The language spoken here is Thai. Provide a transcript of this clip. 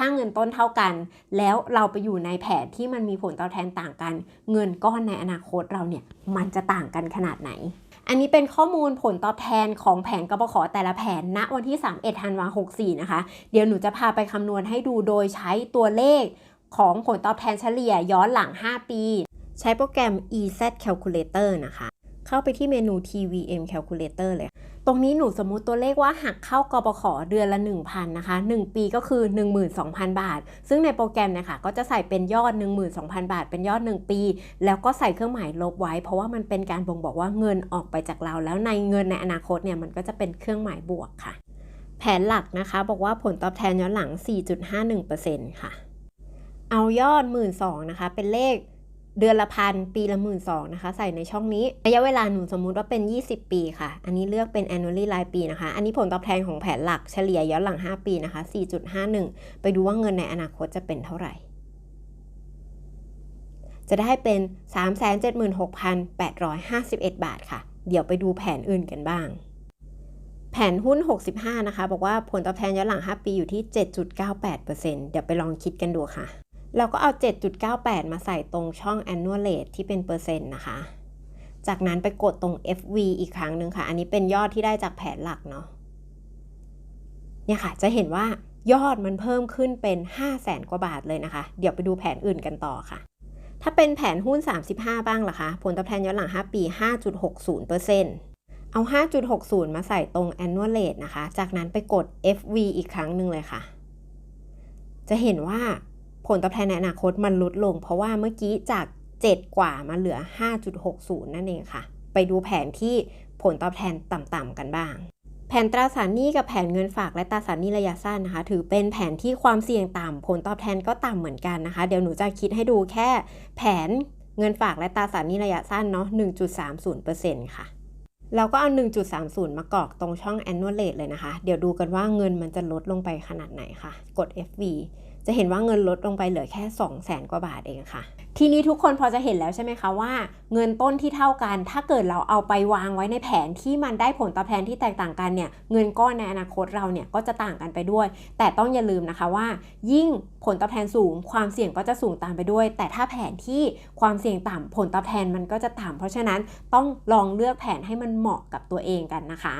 ถ้าเงินต้นเท่ากัน แล้วเราไปอยู่ในแผนที่มันมีผลตอบแทนต่างกัน เงินก้อนในอนาคตเราเนี่ยมันจะต่างกันขนาดไหน อันนี้เป็นข้อมูลผลตอบแทนของแผนกบขแต่ละแผนณวันที่ 31ธันวาคม64 นะคะ เดี๋ยวหนูจะพาไปคำนวณให้ดูโดยใช้ตัวเลขของผลตอบแทนเฉลี่ยย้อนหลัง 5 ปี ใช้โปรแกรม EZ Calculator นะคะ เข้าไปที่เมนู TVM Calculator เลย ตรงนี้หนูสมมุติตัวเลขว่าหักเข้ากบขเดือนละ 1,000นะคะ 1 ปีก็คือ 12,000 บาท ซึ่งในโปรแกรมเนี่ยค่ะก็จะใส่เป็นยอด 12,000 บาท เป็นยอด 1 ปี แล้วก็ใส่เครื่องหมายลบไว้ เพราะว่ามันเป็นการบ่งบอกว่าเงินออกไปจากเรา แล้วในเงินในอนาคตเนี่ยมันก็จะเป็นเครื่องหมายบวกค่ะ แผนหลักนะคะ บอกว่าผลตอบแทนย้อนหลัง 4.51%ค่ะ เอายอด 1 2ื่นนะคะเป็นเลข เดือนละพันปีละหมื่นสองนะคะ ใส่ในช่องนี้ ระยะเวลาหนูสมมุติว่าเป็น 20 ปีค่ะ อันนี้เลือกเป็น annually รายปีนะคะ อันนี้ผลตอบแทนของแผนหลักเฉลี่ยย้อนหลัง 5 ปีนะคะ 4.51 ไปดูว่าเงินในอนาคตจะเป็นเท่าไหร่ จะได้เป็น 376,851 บาทค่ะ เดี๋ยวไปดูแผนอื่นกันบ้างแผนหุ้น 65 นะคะ บอกว่าผลตอบแทนย้อนหลัง 5 ปีอยู่ที่ 7.98%เดี๋ยวไปลองคิดกันดูค่ะ เราก็เอา 7.98 มาใส่ตรงช่อง annual rate ที่เป็นเปอร์เซ็นต์นะคะ จากนั้นไปกดตรง FV อีกครั้งหนึ่งค่ะ อันนี้เป็นยอดที่ได้จากแผนหลักเนาะ เนี่ยค่ะ จะเห็นว่ายอดมันเพิ่มขึ้นเป็น 5 0 0แสนกว่าบาทเลยนะคะ เดี๋ยวไปดูแผนอื่นกันต่อค่ะ ถ้าเป็นแผนหุ้น 35 บ้างล่ะคะ ผลตอบแทนย้อนหลัง 5 ปี 5.60%เอา 5.60 มาใส่ตรง annual rate นะคะ จากนั้นไปกด FV อีกครั้งหนึ่งเลยค่ะ จะเห็นว่า ผลตอบแทนในอนาคตมันลดลง เพราะว่าเมื่อกี้จาก 7 กว่ามาเหลือ 5.60 นั่นเองค่ะ ไปดูแผนที่ผลตอบแทนต่ำๆกันบ้าง แผนตราสารหนี้กับแผนเงินฝากและตราสารหนี้ระยะสั้นนะคะ ถือเป็นแผนที่ความเสี่ยงต่ำผลตอบแทนก็ต่ำเหมือนกันนะคะ เดี๋ยวหนูจะคิดให้ดูแค่ แผนเงินฝากและตราสารหนี้ระยะสั้นเนาะ 1.30%ค่ะเราก็เอา 1.30 มากรอกตรงช่อง annual rate เลยนะคะ เดี๋ยวดูกันว่าเงินมันจะลดลงไปขนาดไหนค่ะ กด FV จะเห็นว่าเงินลดลงไปเหลือแค่ 2 0 0แสนกว่าบาทเองค่ะ ทีนี้ทุกคนพอจะเห็นแล้วใช่ไหมคะว่า เงินต้นที่เท่ากัน ถ้าเกิดเราเอาไปวางไว้ในแผนที่มันได้ผลตอบแทนที่แตกต่างกันเนี่ยเงินก้อนในอนาคตเราเนี่ยก็จะต่างกันไปด้วย แต่ต้องอย่าลืมนะคะว่า ยิ่งผลตอบแทนสูง ความเสี่ยงก็จะสูงตามไปด้วย แต่ถ้าแผนที่ความเสี่ยงต่ำผลตอบแทนมันก็จะต่ำเพราะฉะนั้นต้องลองเลือกแผนให้มันเหมาะกับตัวเองกันนะคะ